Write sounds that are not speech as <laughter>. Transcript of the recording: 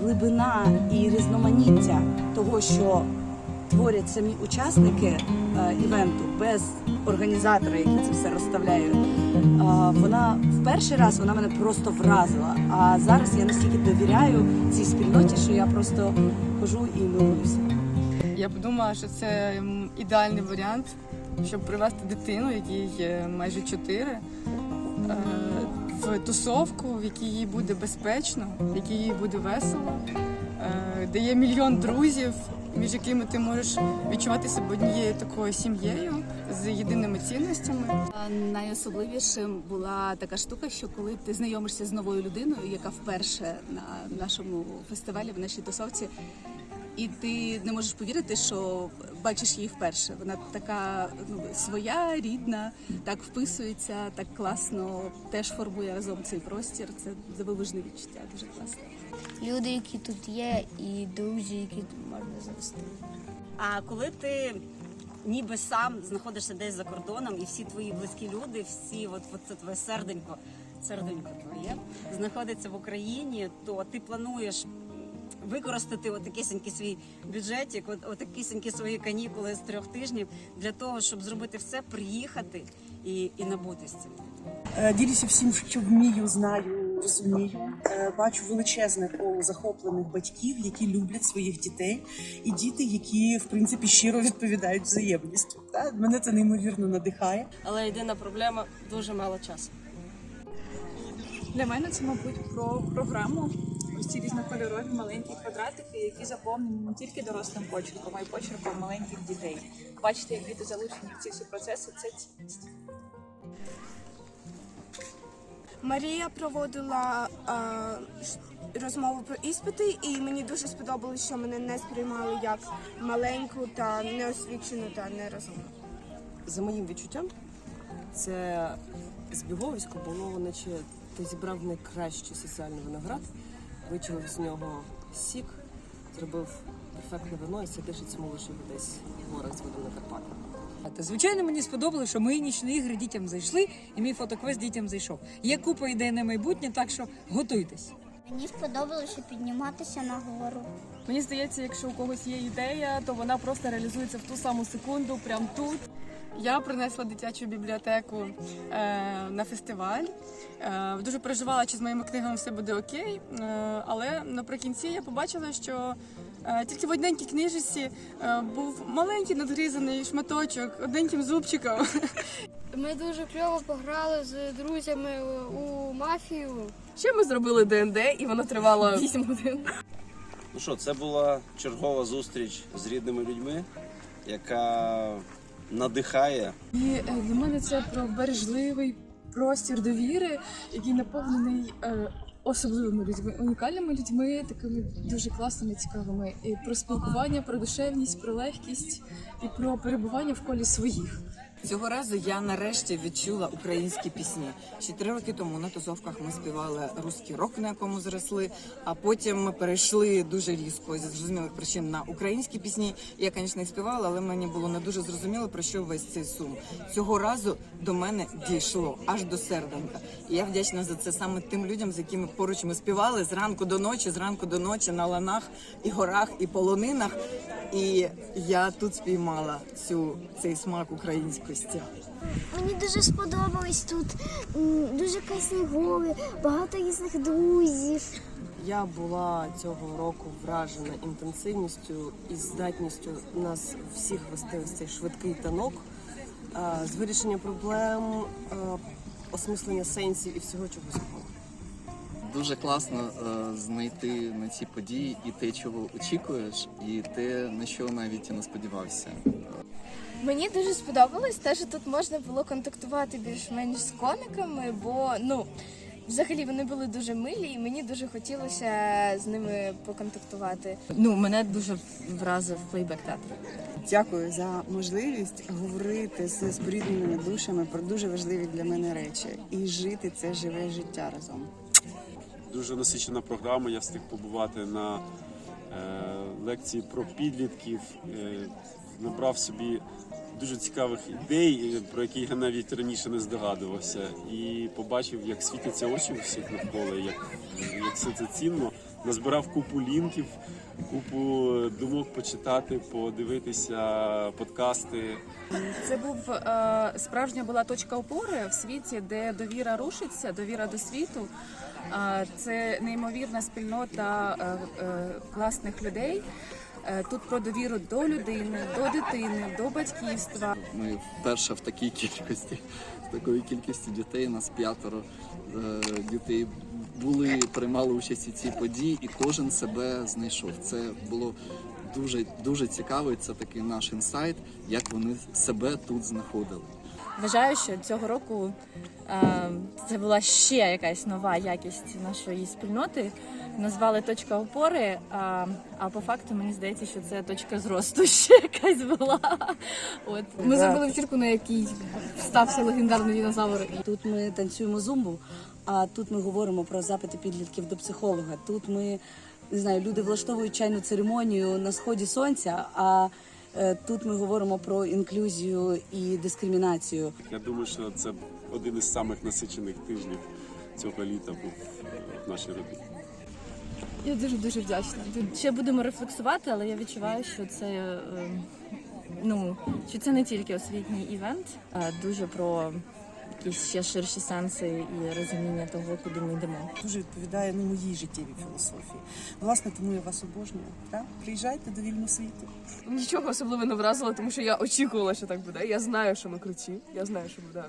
глибина і різноманіття того, що творять самі учасники е, івенту без організатора, який це все розставляє. е, Вона в перший раз вона мене просто вразила. А зараз я настільки довіряю цій спільноті, що я просто хожу і милуюся. Я подумала, що це ідеальний варіант, щоб привезти дитину, якій майже 4, е, в тусовку, в якій їй буде безпечно, в якій їй буде весело, е, де є мільйон друзів, між якими ти можеш відчувати себе однією такою сім'єю з єдиними цінностями. Найособливішим була така штука, що коли ти знайомишся з новою людиною, яка вперше на нашому фестивалі, в нашій тусовці, і ти не можеш повірити, що бачиш її вперше. Вона така ну, своя, рідна, так вписується, так класно, теж формує разом цей простір. Це дивовижне відчуття, дуже класно. люди, які тут є, і друзі, які тут можна завести. А коли ти ніби сам знаходишся десь за кордоном, і всі твої близькі люди, всі, от, от це твоє серденько, серденько твоє, знаходиться в Україні, то ти плануєш використати отакісінький свій бюджетик, от, отакісінькі свої канікули з трьох тижнів для того, щоб зробити все, приїхати і, і набути з цим. Е, Ділюся всім, що вмію, знаю, розумію. Е, Бачу величезне коло захоплених батьків, які люблять своїх дітей, і діти, які в принципі щиро відповідають взаємністю. Та мене це неймовірно надихає. але єдина проблема дуже мало часу. Для мене це, мабуть, про програму. Ось ці різнокольорові маленькі квадратики, які заповнені не тільки дорослим почерком, а й почерком маленьких дітей. Бачите, як діти залучені в ці всі процеси, це цінність. Марія проводила е, розмову про іспити, і мені дуже сподобалось, що мене не сприймали як маленьку та неосвічену та нерозумну. За моїм відчуттям, це збіговисько було, наче ти зібрав найкращий соціальний виноград, вичавив з нього сік, зробив перфектне вино і сидиш і цьмулиш його десь в горах з видом на Карпати. Та звичайно, мені сподобалося, що мої нічні ігри дітям зайшли, і мій фотоквест дітям зайшов. Є купа ідей на майбутнє, так що готуйтесь. Мені сподобалося підніматися на гору. Мені здається, якщо у когось є ідея, то вона просто реалізується в ту саму секунду, прямо тут. Я принесла дитячу бібліотеку е, на фестиваль. Е, дуже переживала, чи з моїми книгами все буде окей. Е, але наприкінці я побачила, що е, тільки в одненькій книжці е, був маленький надгрізаний шматочок одненьким зубчиком. <laughs> Ми дуже кльово пограли з друзями у мафію. Ще ми зробили ДНД, і воно тривало 8 годин. Ну що, це була чергова зустріч з рідними людьми, яка надихає. І е, для мене це про бережливий простір довіри, який наповнений е, особливими людьми, унікальними людьми, такими дуже класними, цікавими. І про спілкування, про душевність, про легкість і про перебування в колі своїх. Цього разу я нарешті відчула українські пісні. Ще три роки тому на тусовках ми співали русський рок, на якому зросли. А потім ми перейшли дуже різко зі зрозумілих причин на українські пісні. Я, звісно, їх співала, але мені було не дуже зрозуміло про що весь цей сум. Цього разу до мене дійшло аж до серденька. І я вдячна за це саме тим людям, з якими поруч ми співали зранку до ночі, зранку до ночі на ланах і горах і полонинах. І я тут спіймала цю цей смак українськості. Мені дуже сподобалось тут. Дуже класні гори, багато різних друзів. Я була цього року вражена інтенсивністю і здатністю нас всіх вести в цей швидкий танок е, з вирішення проблем, е, осмислення сенсів і всього чогось. Дуже класно е, знайти на ці події і те, чого очікуєш, і те, на що навіть і не сподівався. Мені дуже сподобалось те, що тут можна було контактувати більш-менш з коміками, бо ну взагалі вони були дуже милі, і мені дуже хотілося з ними поконтактувати. Ну мене дуже вразив плейбек театр. Дякую за можливість говорити з спорідненими душами про дуже важливі для мене речі і жити це живе життя разом. Дуже насичена програма. Я встиг побувати на е, лекції про підлітків, е, набрав собі дуже цікавих ідей, про які я навіть раніше не здогадувався. І побачив, як світяться очі всіх навколо, як, як все це цінно. Назбирав купу лінків, купу думок почитати, подивитися подкасти. Це був е, справжня була точка опори в світі, де довіра рушиться, довіра до світу. Е, це неймовірна спільнота е, класних людей. Е, тут про довіру до людини, до дитини, до батьківства. Ми вперше в такій кількості, з такою кількістю дітей, нас п'ятеро е, дітей були, приймали участь у цій події, і кожен себе знайшов. Це було дуже дуже цікаво. і Це такий наш інсайт, як вони себе тут знаходили. Вважаю, що цього року е, це була ще якась нова якість нашої спільноти. Назвали точка опори. А, а по факту мені здається, що це точка зросту <laughs> ще якась була. От Ми зробили вечірку, на якій стався легендарний динозавр. Тут ми танцюємо зумбу, а тут ми говоримо про запити підлітків до психолога. Тут ми не знаю, люди влаштовують чайну церемонію на сході сонця. А е, тут ми говоримо про інклюзію і дискримінацію. Я думаю, що це один із самих насичених тижнів цього літа був в нашій родині. Я дуже дуже вдячна. Ще будемо рефлексувати, але я відчуваю, що це е, ну що це не тільки освітній івент, а дуже про якісь ще ширші сенси і розуміння того, куди ми йдемо. Дуже відповідає ну, моїй життєвій філософії. Власне, тому я вас обожнюю. Так? Приїжджайте до вільного світу. Нічого особливо не вразило, тому що я очікувала, що так буде. Я знаю, що ми круті. Я знаю, що буде